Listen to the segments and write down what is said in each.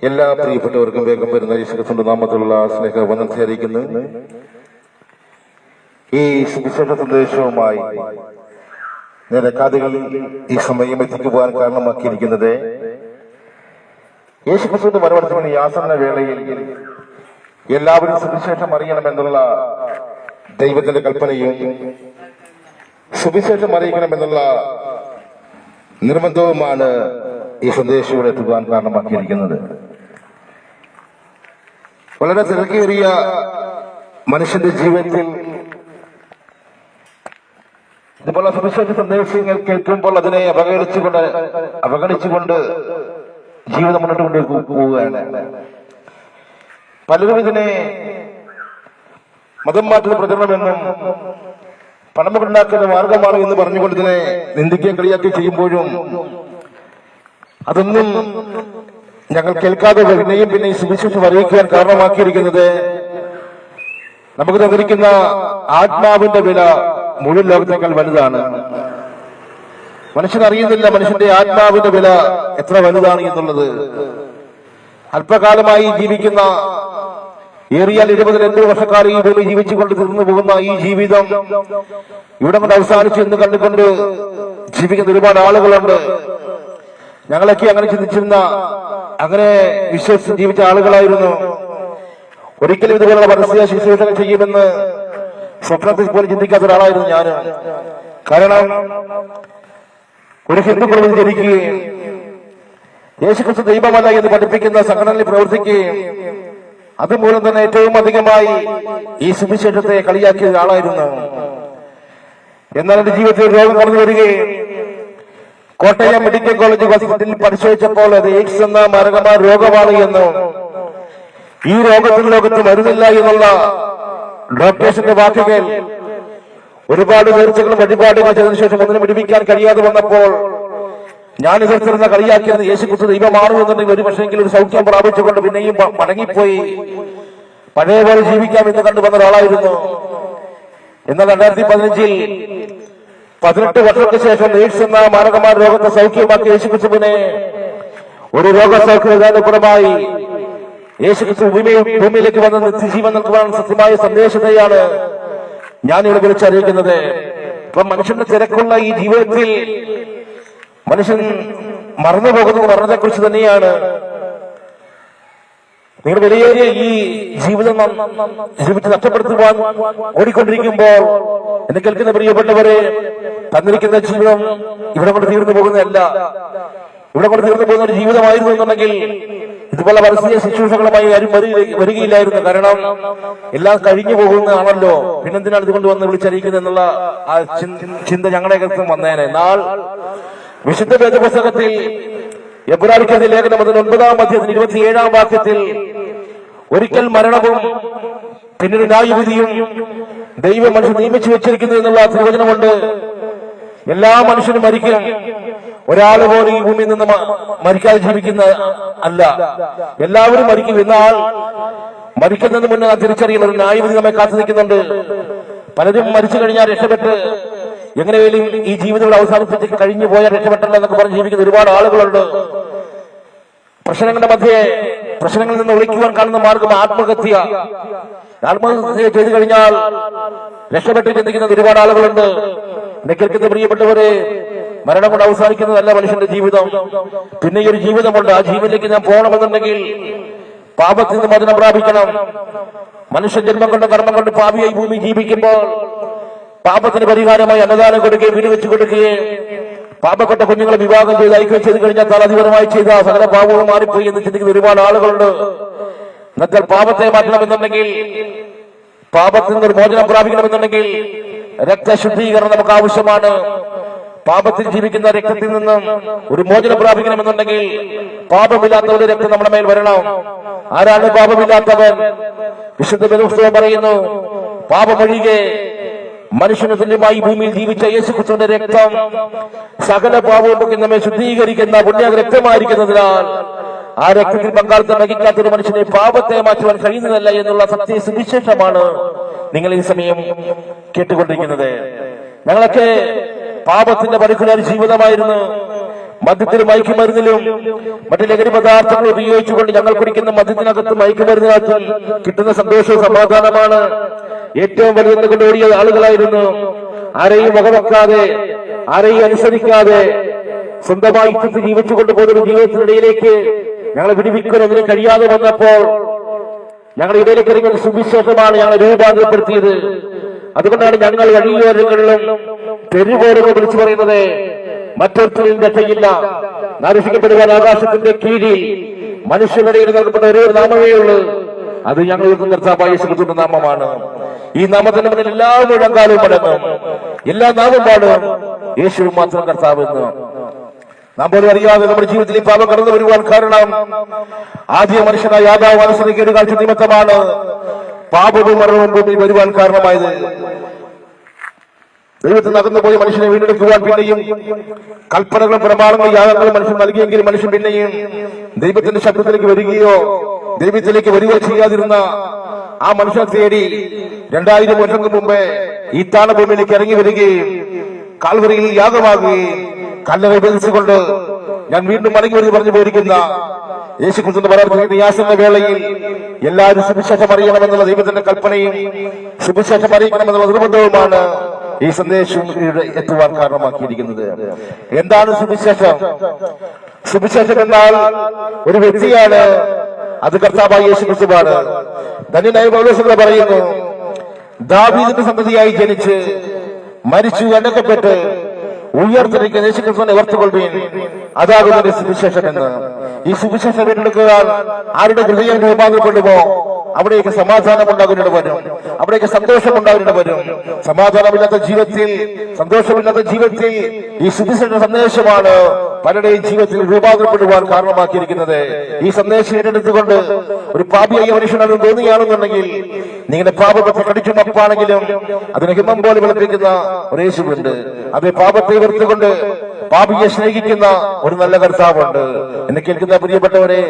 എല്ലാ പ്രിയപ്പെട്ടവർക്കും വേഗം വരുന്ന യേശുക്രിസ്തുവിന്റെ നാമത്തിലുള്ള സ്നേഹ വന്ദനത്തെ അറിയിക്കുന്നു ഈ സുവിശേഷ സന്ദേശവുമായി നിരക്കാതുകളിൽ ഈ സമയം എത്തിക്കുവാൻ കാരണമാക്കിയിരിക്കുന്നത് യേശുക്രിസ്തുവിന്റെ മറുപടി യാസന വേളയിൽ എല്ലാവരും സുവിശേഷം അറിയണമെന്നുള്ള ദൈവത്തിന്റെ കൽപ്പനയും സുവിശേഷം അറിയിക്കണമെന്നുള്ള നിർബന്ധവുമാണ് ഈ സന്ദേശം എത്തുവാൻ കാരണമാക്കിയിരിക്കുന്നത്. വളരെ തിരക്കേറിയ മനുഷ്യന്റെ ജീവിതത്തിൽ ഇതുപോലെ സുവിശേഷ സന്ദേശങ്ങൾ കേൾക്കുമ്പോൾ അതിനെ അപകടിച്ചുകൊണ്ട് അവഗണിച്ചുകൊണ്ട് ജീവിതം മുന്നോട്ട് കൊണ്ട് പോവുകയാണ്. പലരും ഇതിനെ മതം മാറ്റുന്ന പ്രചരണമെന്നും പണമുണ്ടാക്കുന്ന മാർഗമാണ് എന്ന് പറഞ്ഞുകൊണ്ട് ഇതിനെ നിന്ദിക്കുകയും കളിയാക്കി ചെയ്യുമ്പോഴും അതൊന്നും ഞങ്ങൾ കേൾക്കാതെ പിന്നെയും പിന്നെ ഈ സുവിശേഷം അറിയിക്കുവാൻ കാരണമാക്കിയിരിക്കുന്നത് നമുക്ക് തന്നിരിക്കുന്ന ആത്മാവിന്റെ വില മുഴുവൻ ലോകത്തേക്കാൾ വലുതാണ്. മനുഷ്യൻ അറിയുന്നില്ല മനുഷ്യന്റെ ആത്മാവിന്റെ വില എത്ര വലുതാണ് എന്നുള്ളത്. അല്പകാലമായി ജീവിക്കുന്ന ഏറിയാൽ ഇരുപതിൽ രണ്ടു വർഷക്കാലം ഈ ഭൂമി ജീവിച്ചുകൊണ്ട് തീർന്നു പോകുന്ന ഈ ജീവിതം ഇവിടെ കൊണ്ട് അവസാനിച്ചു എന്ന് കണ്ടുകൊണ്ട് ജീവിക്കുന്ന ഒരുപാട് ആളുകളുണ്ട്. ഞങ്ങളൊക്കെ അങ്ങനെ ചിന്തിച്ചിരുന്ന അങ്ങനെ വിശ്വസിച്ച് ജീവിച്ച ആളുകളായിരുന്നു. ഒരിക്കലും ഇതുപോലുള്ള പരസ്യ ശുശ്രൂഷകൾ ചെയ്യുമെന്ന് സ്വപ്നത്തിൽ പോലും ചിന്തിക്കാത്ത ഒരാളായിരുന്നു ഞാൻ. കാരണം ഒരു ഹിന്ദു കുടുംബത്തിൽ ജനിക്കുകയും യേശുക്രിസ്തു ദൈവമല്ല എന്ന് പഠിപ്പിക്കുന്ന സംഘടനയിൽ പ്രവർത്തിക്കുകയും അതുമൂലം തന്നെ ഏറ്റവും അധികമായി ഈ സുവിശേഷത്തെ കളിയാക്കിയ ഒരാളായിരുന്നു. എന്നാൽ എന്റെ ജീവിതത്തിൽ രോഗം കടന്നു വരികയും കോട്ടയം മെഡിക്കൽ കോളേജ് ഹോസ്പിറ്റലിൽ പരിശോധിച്ചപ്പോൾ അത് എയ്ഡ്സ് എന്ന മാരകമായ രോഗമാണ് എന്നും ഈ രോഗത്തിന് ലോകത്ത് വരുന്നില്ല എന്നുള്ള ഡോക്ടേഴ്സിന്റെ വാക്കുകൾ ഒരുപാട് നേർച്ചകളും വഴിപാടുകൾ ചെയ്തതിനു ശേഷം ഒന്നിനും പിടിപ്പിക്കാൻ കഴിയാതെ വന്നപ്പോൾ ഞാൻ എതിർത്തിരുന്ന കളിയാക്കിയത് യേശുക്രിസ്തു ദൈവം മാറുമെന്നുണ്ടെങ്കിൽ ഒരു പക്ഷേങ്കിലും ഒരു സൗഖ്യം പ്രാപിച്ചുകൊണ്ട് പിന്നെയും മടങ്ങിപ്പോയി. പഴയ പോലെ ജീവിക്കാം എന്ന് കണ്ടുവന്ന ഒരാളായിരുന്നു. എന്നാൽ രണ്ടായിരത്തി പതിനഞ്ചിൽ പതിനെട്ട് വർഷത്തിന് ശേഷം എയ്ഡ്സ് എന്ന മാരകമായ രോഗത്തെ സൗഖ്യമാക്കിയ യേശുക്രിസ്തുവിനെ ഒരു രോഗസൗഖ്യപുറമായി യേശുക്രിസ്തു ഭൂമി- ഭൂമിയിലേക്ക് വന്ന് നിത്യജീവൻ നൽകുവാനുള്ള സത്യമായ സന്ദേശത്തെയാണ് ഇവിടെ വിളിച്ചറിയിക്കുന്നത്. ഇപ്പൊ മനുഷ്യന്റെ തിരക്കുള്ള ഈ ജീവിതത്തിൽ മനുഷ്യൻ മറന്നു പോകുന്നത് മരണത്തെ കുറിച്ച് തന്നെയാണ്. നിങ്ങൾ വിലയേറിയ ഈ ജീവിതം ജീവിച്ച് നഷ്ടപ്പെടുത്തുവാൻ ഓടിക്കൊണ്ടിരിക്കുമ്പോൾ എന്നെ കേൾക്കുന്ന പ്രിയപ്പെട്ടവരെ തന്നിരിക്കുന്ന ജീവിതം ഇവിടെ കൊണ്ട് തീർന്നു പോകുന്നതല്ല. ഇവിടെ കൊണ്ട് തീർന്നു പോകുന്ന ഒരു ജീവിതമായിരുന്നു എന്നുണ്ടെങ്കിൽ ഇതുപോലെ പരസ്യ ശുശ്രൂഷകളുമായി ആരും വരികയില്ലായിരുന്നു. കാരണം എല്ലാം കഴിഞ്ഞു പോകുന്നതാണല്ലോ. പിന്നെന്തിനാണ് ഇതുകൊണ്ട് വന്ന് വിളിച്ചറിയിക്കുന്നത് എന്നുള്ള ആ ചിന്ത- ഞങ്ങളുടെ വന്നേനെ. എന്നാൽ വിശുദ്ധ വേദപുസ്തകത്തിൽ എബ്രാഹിക്കത്തെ ലേഖനം അതിന് ഒൻപതാം അധ്യായത്തിൽ ഇരുപത്തിയേഴാം വാക്യത്തിൽ ഒരിക്കൽ മരണവും പിന്നീട് ന്യായവിധിയും ദൈവം മനുഷ്യൻ നിയമിച്ചു വെച്ചിരിക്കുന്നു എന്നുള്ള തിരുവചനമുണ്ട്. എല്ലാ മനുഷ്യനും മരിക്കും ഒരാൾ പോലും ഈ ഭൂമിയിൽ നിന്ന് മരിക്കാതെ ജീവിക്കുന്ന അല്ല. എല്ലാവരും മരിക്കും. എന്നാൽ മരിക്കുന്നതിന് മുന്നേ ആ തിരിച്ചറിയുന്ന ഒരു ന്യായവിധി നമ്മെ കാത്തു നിൽക്കുന്നുണ്ട്. പലരും മരിച്ചു കഴിഞ്ഞാൽ രക്ഷപ്പെട്ട് എങ്ങനെയും ഈ ജീവിതങ്ങൾ അവസാനിപ്പിച്ച് കഴിഞ്ഞു പോയാൽ രക്ഷപ്പെട്ടല്ലോ എന്നൊക്കെ പറഞ്ഞ് ജീവിക്കുന്ന ഒരുപാട് ആളുകളുണ്ട്. പ്രശ്നങ്ങളുടെ മധ്യേ പ്രശ്നങ്ങളിൽ നിന്ന് ഒളിക്കുവാൻ കാണുന്ന മാർഗം ആത്മഹത്യ. ആത്മഹത്യ ചെയ്തു കഴിഞ്ഞാൽ രക്ഷപ്പെട്ട് ചിന്തിക്കുന്ന ഒരുപാട് ആളുകളുണ്ട്. എന്നെ കേൾക്കുന്ന പ്രിയപ്പെട്ടവരെ മരണം കൊണ്ട് അവസാനിക്കുന്നതല്ല മനുഷ്യന്റെ ജീവിതം. പിന്നെ ഈ ഒരു ജീവിതമുണ്ട്. ആ ജീവിതത്തിലേക്ക് ഞാൻ പോകണമെന്നുണ്ടെങ്കിൽ പാപത്തിൽ നിന്ന് മോചനം പ്രാപിക്കണം. മനുഷ്യ ജന്മം കൊണ്ട് കർമ്മം കൊണ്ട് പാപിയായി ഭൂമി ജീവിക്കുമ്പോൾ പാപത്തിന് പരിഹാരമായി അന്നദാനം കൊടുക്കുകയും വീട് വെച്ച് കൊടുക്കുകയും പാപപ്പെട്ട കുഞ്ഞുങ്ങളെ വിവാഹം ചെയ്ത് ഐക്യം ചെയ്ത് കഴിഞ്ഞാൽ തലധിപരമായി ചെയ്ത സകല പാപവും മാറിപ്പോയി എന്ന് ചിന്തിക്കുന്ന ഒരുപാട് ആളുകളുണ്ട്. എന്നാൽ പാപത്തെ മാറ്റണമെന്നുണ്ടെങ്കിൽ പാപത്തിൽ നിന്ന് ഒരു മോചനം പ്രാപിക്കണമെന്നുണ്ടെങ്കിൽ രക്തശുദ്ധീകരണം നമുക്ക് ആവശ്യമാണ്. പാപത്തിൽ ജീവിക്കുന്ന രക്തത്തിൽ നിന്ന് ഒരു മോചനം പ്രാപിക്കണമെന്നുണ്ടെങ്കിൽ പാപമില്ലാത്തവരുടെ രക്തം നമ്മുടെ മേൽ വരണം. ആരാണ് പാപമില്ലാത്തവൻ? വിശുദ്ധ പറയുന്നു പാപമൊഴികെ മനുഷ്യന് തുല്യമായി ഭൂമിയിൽ ജീവിച്ച യേശുക്രിസ്തുവിന്റെ രക്തം സകല പാപവും നമ്മെ ശുദ്ധീകരിക്കുന്ന പുണ്യ രക്തമായിരിക്കുന്നതിനാൽ ആ രക്തത്തിൽ പങ്കാളിത്തം വഹിക്കാത്ത ഒരു മനുഷ്യനെ പാപത്തെ മാറ്റുവാൻ കഴിയുന്നതല്ല എന്നുള്ള സത്യ സുവിശേഷമാണ് നിങ്ങൾ ഈ സമയം കേട്ടുകൊണ്ടിരിക്കുന്നത്. ഞങ്ങളൊക്കെ പാപത്തിന്റെ പടുക്കുന്ന ഒരു ജീവിതമായിരുന്നു. മദ്യത്തിലും മയക്കുമരുന്നിലും മറ്റു ലഹരി പദാർത്ഥങ്ങൾ ഉപയോഗിച്ചുകൊണ്ട് ഞങ്ങൾ കുടിക്കുന്ന മദ്യത്തിനകത്ത് മയക്കുമരുന്നിനകത്തും കിട്ടുന്ന സന്തോഷവും സമാധാനമാണ്. ഏറ്റവും വലുതെന്ന് കൊണ്ടോടിയ ആളുകളായിരുന്നു. ആരെയും വകവെക്കാതെ ആരെയും അനുസരിക്കാതെ സ്വന്തമായി ജീവിച്ചുകൊണ്ട് പോകുന്ന ജീവിതത്തിനിടയിലേക്ക് ഞങ്ങളെ വിടിവിക്കാൻ അതിന് കഴിയാതെ വന്നപ്പോൾ ഞങ്ങളുടെ ഇടയിലേക്ക് ഇറങ്ങിയ സുവിശേഷമാണ് ഞങ്ങളെ രൂപാന്തരപ്പെടുത്തിയത്. അതുകൊണ്ടാണ് ഞങ്ങൾ വഴിയോരങ്ങളിലും തെരുവോരങ്ങൾ വിളിച്ചു പറയുന്നത് മറ്റൊരുത്തരും രക്ഷയില്ല നരസിക്കപ്പെടുവാൻ ആകാശത്തിന്റെ കീഴിൽ മനുഷ്യരുടെ നൽകപ്പെട്ട ഒരേ ഒരു നാമമേ ഉള്ളൂ. അത് ഞങ്ങൾക്ക് നിർത്താപ്പായ സുഹൃത്തിന്റെ നാമമാണ്. ഈ നാമത്തിന്റെ മുന്നിൽ എല്ലാ മുഴങ്കാലും പടങ്ങും എല്ലാ നാമം പാടും. യേശു മാത്രം കർത്താവെന്ന് നാം പോലും അറിയാതെ നമ്മുടെ ജീവിതത്തിൽ ഈ പാപം കടന്നു വരുവാൻ കാരണം ആദ്യ മനുഷ്യനായ യാദാവ് മനസ്സിലേക്ക് ഒരു കാഴ്ച നിമിത്തമാണ്. പാപവും മരണവും ഭൂമിയിൽ വരുവാൻ കാരണമായത്. ദൈവത്തിൽ നടന്നു പോയി മനുഷ്യനെ വീണ്ടെടുക്കുവാൻ പിന്നെയും കൽപ്പനകളും പ്രമാണങ്ങളും യാഗങ്ങളും മനുഷ്യൻ നൽകിയെങ്കിൽ മനുഷ്യൻ പിന്നെയും ദൈവത്തിന്റെ ശബ്ദത്തിലേക്ക് വരികയോ ദൈവത്തിലേക്ക് വരികയോ ചെയ്യാതിരുന്ന ആ മനുഷ്യനെ തേടി രണ്ടായിരം വർഷങ്ങൾക്ക് മുമ്പേ ഈ താണഭൂമിയിലേക്ക് ഇറങ്ങി വരികയും കാൽവരിയിൽ യാഗമാകുകയും കല്ലറ വിഭജിച്ചുകൊണ്ട് ഞാൻ വീണ്ടും മടങ്ങി വരുന്നു പറഞ്ഞു പോയിരിക്കുന്ന യേശു ക്രിസ്തുവിന്റെ പരാമർശിക്കുന്ന വേളയിൽ എല്ലാവരും സുവിശേഷം അറിയണമെന്നുള്ള ദൈവത്തിന്റെ കൽപ്പനയും സുവിശേഷം അറിയിക്കണമെന്നുള്ള നിർബന്ധവുമാണ് ഈ സന്ദേശം എത്തുവാൻ കാരണമാക്കിയിരിക്കുന്നത്. എന്താണ് സുവിശേഷം? സുവിശേഷം എന്നാൽ ഒരു വ്യക്തിയാണ്. അത് കർത്താവായ യേശു ക്രിസ്തുവാണ് ധന്യനായ പൗലോസ് പറയുന്നു ദാവീദിന്റെ സന്തതിയായി ജനിച്ച് മരിച്ചു അടക്കപ്പെട്ട് ഉയർത്തിരിക്കുന്ന യേശുക്രിസ്തുവിനെ ഓർത്തുകൊള്ളുകയും അതാകുന്ന സുവിശേഷം എന്ന് ഈ സുവിശേഷം ഏറ്റെടുക്കുക ആരുടെ ഹൃദയം രൂപാന്തരപ്പെടുമോ അവിടേക്ക് സമാധാനം ഉണ്ടാകുന്നുണ്ട് വരും. അവിടേക്ക് സന്തോഷം ഉണ്ടാകുന്നുണ്ട് വരും. സമാധാനമില്ലാത്ത ജീവിതത്തിൽ സന്തോഷമില്ലാത്ത ജീവിതത്തിൽ ഈ സുവിശേഷ സന്ദേശമാണ് പലരുടെയും ജീവിതത്തിൽ രൂപാന്തരപ്പെടുവാൻ കാരണമാക്കിയിരിക്കുന്നത്. ഈ സന്ദേശം ഏറ്റെടുത്തുകൊണ്ട് ഒരു പാപിയായ മനുഷ്യനത് തോന്നുകയാണെന്നുണ്ടെങ്കിൽ നിങ്ങളുടെ പാപത്തെ കടിച്ചു മപ്പാണെങ്കിലും അതിനെ ഹിമം പോലെ വിളപ്പിക്കുന്ന ഒരു യേശുവുണ്ട്. അതെ പാപത്തെ വെറുത്തുകൊണ്ട് പാപിയെ സ്നേഹിക്കുന്ന ഒരു നല്ല കർത്താവുണ്ട്. എന്നെ കേൾക്കുന്ന പ്രിയപ്പെട്ടവരെ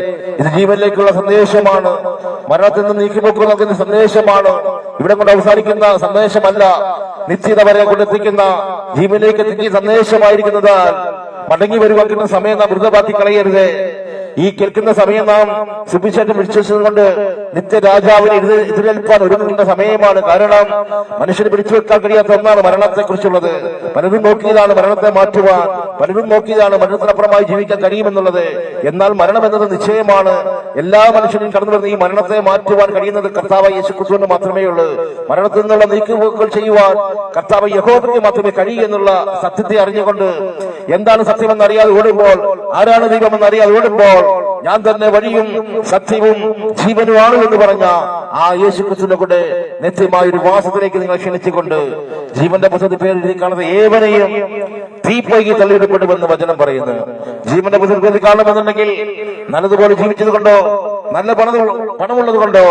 ഇത് ജീവനിലേക്കുള്ള സന്ദേശമാണ്. മരണത്തിൽ നിന്ന് നീക്കിപ്പോക്ക് നൽകുന്ന സന്ദേശമാണ് ഇവിടെ കൊണ്ട് അവസാനിക്കുന്ന സന്ദേശമല്ല. നിശ്ചിത വരെ കൊണ്ടെത്തിക്കുന്ന ജീവനിലേക്ക് എത്തിക്കുന്ന സന്ദേശമായിരിക്കുന്നതാൽ മടങ്ങി വരുവാക്കുന്ന സമയം നാം വൃതപാത്തി കളയരുത്. ഈ കേൾക്കുന്ന സമയം നാം സുഭിശേഷം വിശ്വസിച്ചുകൊണ്ട് നിത്യരാജാവിനെ എതിരെ എതിരേൽപ്പാൻ ഒരുങ്ങുന്ന സമയമാണ്. കാരണം മനുഷ്യന് പിടിച്ചു വെക്കാൻ കഴിയാത്ത ഒന്നാണ് മരണത്തെ കുറിച്ചുള്ളത് പലരും നോക്കിയതാണ് മരണത്തെ മാറ്റുവാൻ. പലരും നോക്കിയതാണ് മരണത്തിനപ്പുറമായി ജീവിക്കാൻ കഴിയുമെന്നുള്ളത്. എന്നാൽ മരണം എന്നത് നിശ്ചയമാണ്. എല്ലാ മനുഷ്യനും കടന്നു വരുന്ന ഈ മരണത്തെ മാറ്റുവാൻ കഴിയുന്നത് കർത്താവ് യേശു ക്രിസ്തുവിന് മാത്രമേ ഉള്ളൂ. മരണത്തിൽ നിന്നുള്ള നീക്കുപോക്കുകൾ ചെയ്യുവാൻ കർത്താവ് യഹോബയ്ക്ക് മാത്രമേ കഴിയൂ എന്നുള്ള സത്യത്തെ അറിഞ്ഞുകൊണ്ട് എന്താണ് സത്യമെന്ന് അറിയാതെ ഓടുമ്പോൾ? ആരാണ് ദൈവമെന്ന് അറിയാതെ ഓടുമ്പോൾ? ഞാൻ തന്നെ വഴിയും സത്യവും ജീവനുമാണ് എന്ന് പറഞ്ഞ ആ യേശു ക്രിസ്തുവിനെ കൂടെ നിത്യമായ ഒരു വാസത്തിലേക്ക് നിങ്ങൾ ക്ഷണിച്ചുകൊണ്ട് ജീവന്റെ പുസ്തകത്തിൽ പേരെഴുതി കാണുന്ന ഏവനെയും തീപ്പൊയ്ക്ക് തള്ളിയിടപ്പെടുമെന്ന് വചനം പറയുന്നു. ജീവന്റെ പുസ്തകത്തിൽ കാണുമെന്നുണ്ടെങ്കിൽ നല്ലതുപോലെ ജീവിച്ചത് കൊണ്ടോ നല്ല പണം പണമുള്ളത് കൊണ്ടോ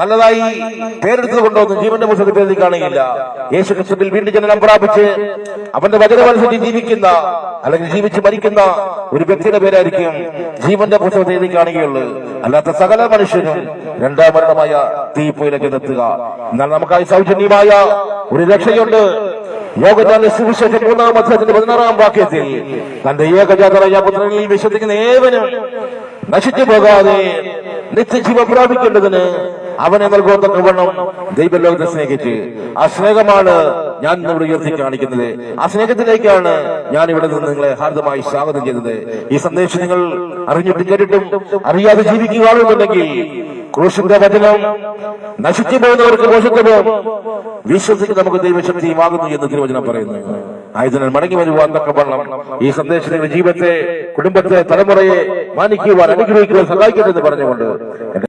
നല്ലതായി പേരെടുത്തത് കൊണ്ടൊന്നും ജീവന്റെ പുസ്തകത്തിൽ എഴുതി കാണുകയില്ല. യേശു ക്രിസ്തുവിൽ വീണ്ടും ജനനം പ്രാപിച്ച് അവന്റെ വചനമനുസരിച്ച് ജീവിക്കുന്ന അല്ലെങ്കിൽ ജീവിച്ച് മരിക്കുന്ന ഒരു വ്യക്തിയുടെ പേരായിരിക്കും ജീവന്റെ പുസ്തകത്തിൽ എഴുതി കാണുകയുള്ളൂ. അല്ലാത്ത സകല മനുഷ്യനും രണ്ടാം മരണമായ തീപ്പൊയിലേക്ക് എത്തുക. എന്നാൽ നമുക്കായി സൗജന്യമായ ഒരു രക്ഷയുണ്ട്. മൂന്നാം അധ്യായത്തിന്റെ പതിനാറാം വാക്യത്തിൽ തന്റെ ഏകജാതരായ പുത്രനിൽ വിശ്വസിക്കുന്ന ഏവനും നശിച്ചു പോകാതെ നിത്യജീവ പ്രാപിക്കേണ്ടതിന് അവനെ നൽകുവാൻ വേണം ദൈവലോകത്തെ സ്നേഹിച്ച് ആ സ്നേഹമാണ് ഞാൻ ഇവിടെ ഉയർത്തി കാണിക്കുന്നത്. ആ സ്നേഹത്തിലേക്കാണ് ഞാൻ ഇവിടെ നിന്ന് നിങ്ങളെ ഹാർദമായി സ്വാഗതം ചെയ്തത് ഈ സന്ദേശം നിങ്ങൾ അറിഞ്ഞിട്ടും കേട്ടിട്ടും അറിയാതെ ജീവിക്കുകയാണെന്നുണ്ടെങ്കിൽ ക്രൂശിന്റെ വചനം നശിച്ചു പോകുന്നവർക്ക് മോശത്വവും വിശ്വസിക്ക് നമുക്ക് ദൈവശക്തിയുമാകുന്നു എന്ന് തിരുവചനം പറയുന്നു. ആയതിനാൽ മടങ്ങി വരുവാൻ തക്കവണ്ണം ഈ സന്ദേശത്തിന്റെ ജീവിതത്തെ കുടുംബത്തെ തലമുറയെ മാനിക്കുവാൻ അനുഗ്രഹിക്കുവാൻ സഹായിക്കട്ടെ എന്ന് പറഞ്ഞുകൊണ്ട്